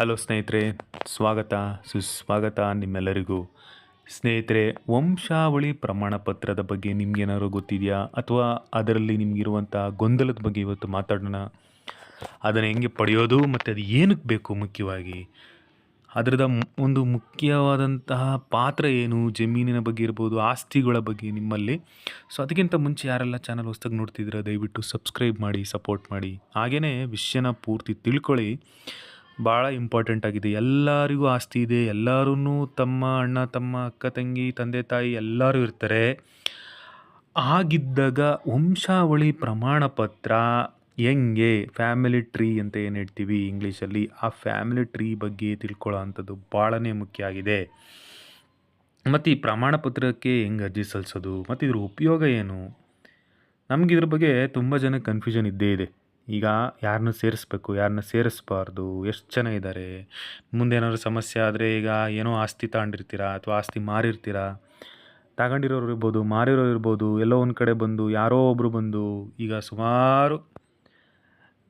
Hello ಸ್ನೇಹಿತರೆ, ಸ್ವಾಗತ, ಸುಸ್ವಾಗತ ನಿಮ್ಮೆಲ್ಲರಿಗೂ. ಸ್ನೇಹಿತರೆ, ವಂಶಾವಳಿ ಪ್ರಮಾಣ ಪತ್ರದ ಬಗ್ಗೆ ನಿಮ್ಗೇನಾದ್ರು ಗೊತ್ತಿದೆಯಾ? ಅಥವಾ ಅದರಲ್ಲಿ ನಿಮಗಿರುವಂಥ ಗೊಂದಲದ ಬಗ್ಗೆ ಇವತ್ತು ಮಾತಾಡೋಣ? ಅದನ್ನು ಹೆಂಗೆ ಪಡೆಯೋದು ಮತ್ತು ಅದು ಏನಕ್ಕೆ ಬೇಕು ಮುಖ್ಯವಾಗಿ? ಅದರದ ಒಂದು ಮುಖ್ಯವಾದಂತಹ ಪಾತ್ರ ಏನು? ಜಮೀನಿನ ಬಗ್ಗೆ ಇರ್ಬೋದು, ಆಸ್ತಿಗಳ ಬಗ್ಗೆ ನಿಮ್ಮಲ್ಲಿ. ಸೊ, ಅದಕ್ಕಿಂತ ಮುಂಚೆ ಯಾರೆಲ್ಲ ಚಾನಲ್ ಹೊಸ್ದಾಗಿ ನೋಡ್ತಿದ್ದೀರಾ, ದಯವಿಟ್ಟು ಸಬ್ಸ್ಕ್ರೈಬ್ ಮಾಡಿ ಸಪೋರ್ಟ್ ಮಾಡಿ. ಹಾಗೆಯೇ ವಿಷಯನ ಪೂರ್ತಿ ತಿಳ್ಕೊಳ್ಳಿ. ಭಾಳ ಇಂಪಾರ್ಟೆಂಟ್ ಆಗಿದೆ. ಎಲ್ಲರಿಗೂ ಆಸ್ತಿ ಇದೆ. ಎಲ್ಲರೂ ತಮ್ಮ ಅಣ್ಣ, ತಮ್ಮ ಅಕ್ಕ, ತಂಗಿ, ತಂದೆ, ತಾಯಿ ಎಲ್ಲರೂ ಇರ್ತಾರೆ. ಆಗಿದ್ದಾಗ ವಂಶಾವಳಿ ಪ್ರಮಾಣ ಪತ್ರ ಹೆಂಗೆ? ಫ್ಯಾಮಿಲಿ ಟ್ರೀ ಅಂತ ಏನು ಹೇಳ್ತೀವಿ ಇಂಗ್ಲೀಷಲ್ಲಿ ಆ ಫ್ಯಾಮಿಲಿ ಟ್ರೀ ಬಗ್ಗೆ ತಿಳ್ಕೊಳ್ಳೋ ಅಂಥದ್ದು ಭಾಳನೇ ಮುಖ್ಯ ಆಗಿದೆ. ಮತ್ತು ಈ ಪ್ರಮಾಣ ಪತ್ರಕ್ಕೆ ಹೆಂಗೆ ಅರ್ಜಿ ಸಲ್ಲಿಸೋದು? ಮತ್ತು ಇದ್ರ ಉಪಯೋಗ ಏನು? ನಮಗಿದ್ರ ಬಗ್ಗೆ ತುಂಬ ಜನ ಕನ್ಫ್ಯೂಷನ್ ಇದ್ದೇ ಇದೆ. ಈಗ ಯಾರನ್ನ ಸೇರಿಸ್ಬೇಕು ಯಾರನ್ನ ಸೇರಿಸ್ಬಾರ್ದು, ಎಷ್ಟು ಜನ ಇದ್ದಾರೆ ಮುಂದೆ ಏನಾದ್ರು ಸಮಸ್ಯೆ ಆದರೆ ಈಗ ಏನೋ ಆಸ್ತಿ ತಗೊಂಡಿರ್ತೀರಾ ಅಥವಾ ಆಸ್ತಿ ಮಾರಿರ್ತೀರಾ? ತಗೊಂಡಿರೋರು ಇರ್ಬೋದು, ಮಾರಿರೋರು ಇರ್ಬೋದು, ಎಲ್ಲೋ ಒಂದು ಕಡೆ ಬಂದು, ಯಾರೋ ಒಬ್ಬರು ಬಂದು ಈಗ ಸುಮಾರು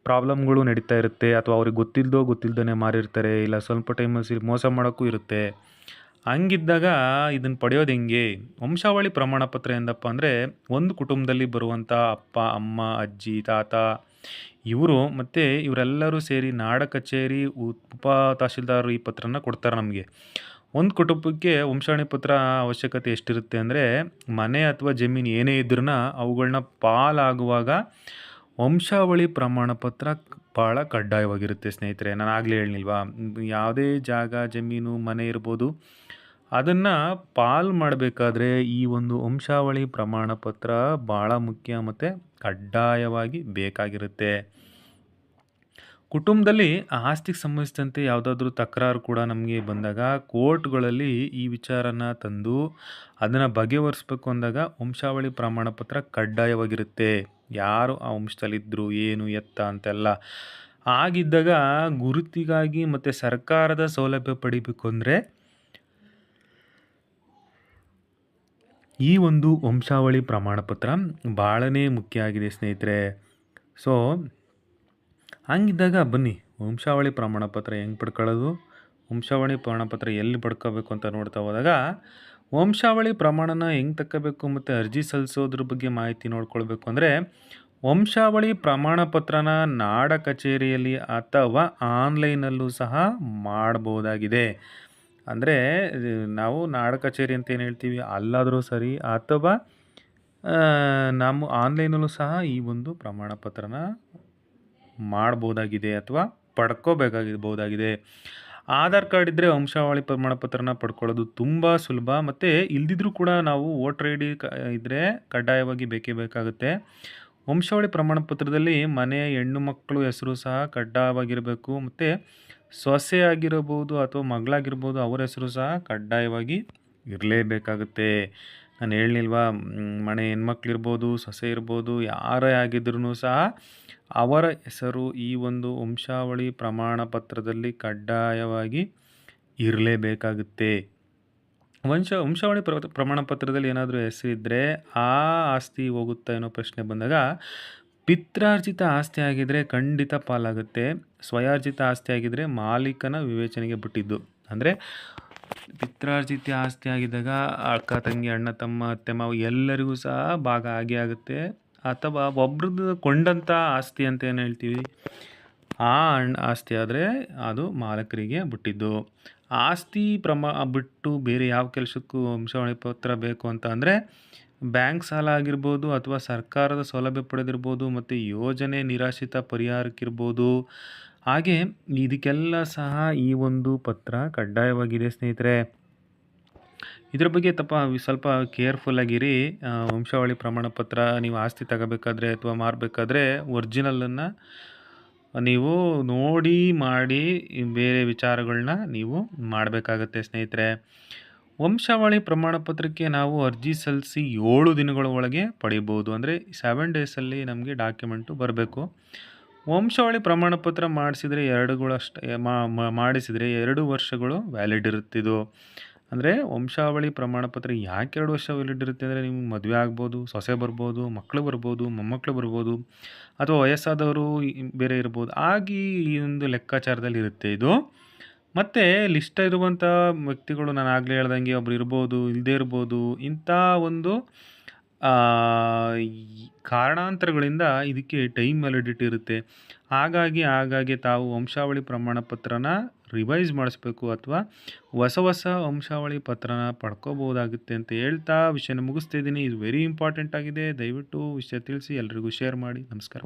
ಪ್ರಾಬ್ಲಮ್ಗಳು ನಡೀತಾ ಇರುತ್ತೆ ಅಥವಾ ಅವ್ರಿಗೆ ಗೊತ್ತಿಲ್ಲದೋ ಗೊತ್ತಿಲ್ಲದೇ ಮಾರಿರ್ತಾರೆ, ಇಲ್ಲ ಸ್ವಲ್ಪ ಟೈಮಲ್ಲಿ ಮೋಸ ಮಾಡೋಕ್ಕೂ ಇರುತ್ತೆ. ಹಂಗಿದ್ದಾಗ ಇದನ್ನು ಪಡೆಯೋದು ಹೆಂಗೆ? ವಂಶಾವಳಿ ಪ್ರಮಾಣ ಪತ್ರ ಎಂದಪ್ಪ ಅಂದರೆ ಒಂದು ಕುಟುಂಬದಲ್ಲಿ ಬರುವಂಥ ಅಪ್ಪ, ಅಮ್ಮ, ಅಜ್ಜಿ, ತಾತ ಇವರು ಮತ್ತು ಇವರೆಲ್ಲರೂ ಸೇರಿ ನಾಡ ಕಚೇರಿ ಉಪ ತಹಶೀಲ್ದಾರ್ ಈ ಪತ್ರನ ಕೊಡ್ತಾರೆ ನಮಗೆ. ಒಂದು ಕುಟುಂಬಕ್ಕೆ ವಂಶಾವಳಿ ಪತ್ರ ಅವಶ್ಯಕತೆ ಎಷ್ಟಿರುತ್ತೆ ಅಂದರೆ ಮನೆ ಅಥವಾ ಜಮೀನು ಏನೇ ಇದ್ರೂ ಅವುಗಳನ್ನ ಪಾಲಾಗುವಾಗ ವಂಶಾವಳಿ ಪ್ರಮಾಣ ಪತ್ರ ಭಾಳ ಕಡ್ಡಾಯವಾಗಿರುತ್ತೆ, ಸ್ನೇಹಿತರೆ. ನಾನು ಆಗಲೇ ಹೇಳಿಲ್ವಾ ಯಾವುದೇ ಜಾಗ, ಜಮೀನು, ಮನೆ ಇರ್ಬೋದು, ಅದನ್ನು ಪಾಲ್ ಮಾಡಬೇಕಾದ್ರೆ ಈ ಒಂದು ವಂಶಾವಳಿ ಪ್ರಮಾಣ ಪತ್ರ ಭಾಳ ಮುಖ್ಯ ಮತ್ತು ಕಡ್ಡಾಯವಾಗಿ ಬೇಕಾಗಿರುತ್ತೆ. ಕುಟುಂಬದಲ್ಲಿ ಆಸ್ತಿಗೆ ಸಂಬಂಧಿಸಿದಂತೆ ಯಾವುದಾದ್ರೂ ತಕರಾರು ಕೂಡ ನಮಗೆ ಬಂದಾಗ ಕೋರ್ಟ್ಗಳಲ್ಲಿ ಈ ವಿಚಾರನ ತಂದು ಅದನ್ನು ಬಗೆಹರಿಸ್ಬೇಕು ಅಂದಾಗ ವಂಶಾವಳಿ ಪ್ರಮಾಣ ಪತ್ರ ಕಡ್ಡಾಯವಾಗಿರುತ್ತೆ. ಯಾರು ಆ ವಂಶದಲ್ಲಿದ್ದರು ಏನು, ಎತ್ತ ಅಂತೆಲ್ಲ. ಆಗಿದ್ದಾಗ ಗುರುತಿಗಾಗಿ ಮತ್ತು ಸರ್ಕಾರದ ಸೌಲಭ್ಯ ಪಡಿಬೇಕು ಅಂದರೆ ಈ ಒಂದು ವಂಶಾವಳಿ ಪ್ರಮಾಣ ಪತ್ರ ಭಾಳನೇ ಮುಖ್ಯ ಆಗಿದೆ ಸ್ನೇಹಿತರೆ. ಸೊ ಹಂಗಿದ್ದಾಗ ಬನ್ನಿ, ವಂಶಾವಳಿ ಪ್ರಮಾಣ ಪತ್ರ ಹೆಂಗೆ ಪಡ್ಕೊಳ್ಳೋದು? ವಂಶಾವಳಿ ಪ್ರಮಾಣಪತ್ರ ಎಲ್ಲಿ ಪಡ್ಕೋಬೇಕು ಅಂತ ನೋಡ್ತಾ ಹೋದಾಗ, ವಂಶಾವಳಿ ಪ್ರಮಾಣನ ಹೆಂಗೆ ತಕ್ಕಬೇಕು ಮತ್ತು ಅರ್ಜಿ ಸಲ್ಲಿಸೋದ್ರ ಬಗ್ಗೆ ಮಾಹಿತಿ ನೋಡ್ಕೊಳ್ಬೇಕು ಅಂದರೆ, ವಂಶಾವಳಿ ಪ್ರಮಾಣ ಪತ್ರನ ನಾಡ ಕಚೇರಿಯಲ್ಲಿ ಅಥವಾ ಆನ್ಲೈನಲ್ಲೂ ಸಹ ಮಾಡ್ಬೋದಾಗಿದೆ. ಅಂದರೆ, ನಾವು ನಾಡ ಕಚೇರಿ ಅಂತ ಏನು ಹೇಳ್ತೀವಿ? ಅಲ್ಲಾದರೂ ಸರಿ ಅಥವಾ ನಾವು ಆನ್ಲೈನಲ್ಲೂ ಸಹ ಈ ಒಂದು ಪ್ರಮಾಣ ಪತ್ರನ ಮಾಡ್ಬೋದಾಗಿದೆ ಅಥವಾ ಪಡ್ಕೋಬೇಕಾಗಿರ್ಬೋದಾಗಿದೆ. ಆಧಾರ್ ಕಾರ್ಡ್ ಇದ್ದರೆ ವಂಶಾವಳಿ ಪ್ರಮಾಣ ಪತ್ರನ ಪಡ್ಕೊಳ್ಳೋದು ತುಂಬ ಸುಲಭ. ಮತ್ತು ಇಲ್ದಿದ್ರೂ ಕೂಡ ನಾವು ವೋಟರ್ ಐ ಡಿ ಇದ್ದರೆ ಕಡ್ಡಾಯವಾಗಿ ಬೇಕೇ ಬೇಕಾಗುತ್ತೆ. ವಂಶಾವಳಿ ಪ್ರಮಾಣ ಪತ್ರದಲ್ಲಿ ಮನೆಯ ಹೆಣ್ಣು ಮಕ್ಕಳು ಹೆಸರು ಸಹ ಕಡ್ಡಾಯವಾಗಿರಬೇಕು. ಮತ್ತು ಸೊಸೆ ಆಗಿರಬಹುದು ಅಥವಾ ಮಗಳಾಗಿರ್ಬೋದು ಅವರ ಹೆಸರು ಸಹ ಕಡ್ಡಾಯವಾಗಿ ಇರಲೇಬೇಕಾಗುತ್ತೆ. ನಾನು ಹೇಳಿಲ್ವಾ ಮನೆ ಹೆಣ್ಮಕ್ಳಿರ್ಬೋದು ಸೊಸೆ ಇರ್ಬೋದು, ಯಾರೇ ಆಗಿದ್ರೂ ಸಹ ಅವರ ಹೆಸರು ಈ ಒಂದು ವಂಶಾವಳಿ ಪ್ರಮಾಣ ಪತ್ರದಲ್ಲಿ ಕಡ್ಡಾಯವಾಗಿ ಇರಲೇಬೇಕಾಗುತ್ತೆ. ವಂಶ, ವಂಶಾವಳಿ ಪ್ರ ಪ್ರಮಾಣ ಪತ್ರದಲ್ಲಿ ಏನಾದರೂ ಹೆಸರಿದ್ದರೆ ಆ ಆಸ್ತಿ ಹೋಗುತ್ತಾ ಏನೋ ಪ್ರಶ್ನೆ ಬಂದಾಗ, ಪಿತ್ರಾರ್ಜಿತ ಆಸ್ತಿ ಆಗಿದ್ದರೆ ಖಂಡಿತ ಪಾಲಾಗುತ್ತೆ. ಸ್ವಯಾರ್ಜಿತ ಆಸ್ತಿ ಆಗಿದ್ದರೆ ಮಾಲೀಕನ ವಿವೇಚನೆಗೆ ಬಿಟ್ಟಿದ್ದು. ಅಂದರೆ ಪಿತ್ರಾರ್ಜಿತ ಆಸ್ತಿ ಆಗಿದ್ದಾಗ ಅಕ್ಕ, ತಂಗಿ, ಅಣ್ಣ, ತಮ್ಮ, ಅತ್ತೆ, ಮಾವ ಎಲ್ಲರಿಗೂ ಸಹ ಭಾಗ ಆಗೇ ಆಗುತ್ತೆ. ಅಥವಾ ಒಬ್ರದ್ದು ಕೊಂಡಂಥ ಆಸ್ತಿ ಅಂತ ಏನು ಹೇಳ್ತೀವಿ? ಆ ಅಣ್ಣ ಆಸ್ತಿ ಆದರೆ ಅದು ಮಾಲಕರಿಗೆ ಬಿಟ್ಟಿದ್ದು. ಆಸ್ತಿ ಪ್ರಮಾ, ಬಿಟ್ಟು ಬೇರೆ ಯಾವ ಕೆಲಸಕ್ಕೂ ವಂಶಾವಳಿ ಪತ್ರ ಬೇಕು ಅಂತ ಅಂದರೆ ಬ್ಯಾಂಕ್ ಸಾಲ ಆಗಿರ್ಬೋದು ಅಥವಾ ಸರ್ಕಾರದ ಸೌಲಭ್ಯ ಪಡೆದಿರ್ಬೋದು ಮತ್ತು ಯೋಜನೆ ನಿರಾಶ್ರಿತ ಪರಿಹಾರಕ್ಕಿರ್ಬೋದು. ಹಾಗೆ ಇದಕ್ಕೆಲ್ಲ ಸಹ ಈ ಒಂದು ಪತ್ರ ಕಡ್ಡಾಯವಾಗಿದೆ ಸ್ನೇಹಿತರೆ. ಇದ್ರ ಬಗ್ಗೆ ತಪ್ಪ ಸ್ವಲ್ಪ ಕೇರ್ಫುಲ್ ಆಗಿರಿ. ವಂಶಾವಳಿ ಪ್ರಮಾಣ ಪತ್ರ ನೀವು ಆಸ್ತಿ ತಗೋಬೇಕಾದ್ರೆ ಅಥವಾ ಮಾರಬೇಕಾದ್ರೆ ಒರಿಜಿನಲನ್ನು ನೀವು ನೋಡಿ ಮಾಡಿ ಬೇರೆ ವಿಚಾರಗಳನ್ನ ನೀವು ಮಾಡಬೇಕಾಗತ್ತೆ ಸ್ನೇಹಿತರೆ. ವಂಶಾವಳಿ ಪ್ರಮಾಣ ಪತ್ರಕ್ಕೆ ನಾವು ಅರ್ಜಿ ಸಲ್ಲಿಸಿ ಏಳು ದಿನಗಳ ಒಳಗೆ ಪಡಿಬೋದು. ಅಂದರೆ ಸೆವೆನ್ ಡೇಸಲ್ಲಿ ನಮಗೆ ಡಾಕ್ಯುಮೆಂಟು ಬರಬೇಕು. ವಂಶಾವಳಿ ಪ್ರಮಾಣ ಪತ್ರ ಮಾಡಿಸಿದರೆ ಎರಡುಗಳಷ್ಟೇ ಮಾಡಿಸಿದರೆ ಎರಡು ವರ್ಷಗಳು ವ್ಯಾಲಿಡ್ ಇರುತ್ತಿದ್ದು ಅಂದರೆ ವಂಶಾವಳಿ ಪ್ರಮಾಣ ಪತ್ರ ಯಾಕೆ ಎರಡು ವರ್ಷ ವ್ಯಾಲಿಡ್ ಇರುತ್ತೆ ಅಂದರೆ ನಿಮ್ಗೆ ಮದುವೆ ಆಗ್ಬೋದು ಸೊಸೆ ಬರ್ಬೋದು ಮಕ್ಕಳು ಬರ್ಬೋದು ಮೊಮ್ಮಕ್ಕಳು ಬರ್ಬೋದು ಅಥವಾ ವಯಸ್ಸಾದವರು ಬೇರೆ ಇರ್ಬೋದು ಆಗಿ ಈ ಒಂದು ಲೆಕ್ಕಾಚಾರದಲ್ಲಿ ಇರುತ್ತೆ ಇದು ಮತ್ತು ಲಿಸ್ಟ್ ಇರುವಂಥ ವ್ಯಕ್ತಿಗಳು ನಾನು ಆಗಲೇ ಹೇಳ್ದಂಗೆ ಒಬ್ರು ಇರ್ಬೋದು, ಇಲ್ಲದೇ ಇರ್ಬೋದು. ಇಂಥ ಒಂದು ಕಾರಣಾಂತರಗಳಿಂದ ಇದಕ್ಕೆ ಟೈಮ್ ವ್ಯಾಲಿಡಿಟಿ ಇರುತ್ತೆ. ಹಾಗಾಗಿ ಹಾಗಾಗಿ ತಾವು ವಂಶಾವಳಿ ಪ್ರಮಾಣ ಪತ್ರನ ರಿವೈಸ್ ಮಾಡಿಸ್ಬೇಕು ಅಥವಾ ಹೊಸ ಹೊಸ ವಂಶಾವಳಿ ಪತ್ರನ ಪಡ್ಕೋಬೋದಾಗುತ್ತೆ ಅಂತ ಹೇಳ್ತಾ ವಿಷಯನ ಮುಗಿಸ್ತಾ ಇದ್ದೀನಿ. ಇದು ವೆರಿ ಇಂಪಾರ್ಟೆಂಟ್ ಆಗಿದೆ. ದಯವಿಟ್ಟು ವಿಷಯ ತಿಳಿಸಿ ಎಲ್ರಿಗೂ ಶೇರ್ ಮಾಡಿ. ನಮಸ್ಕಾರ.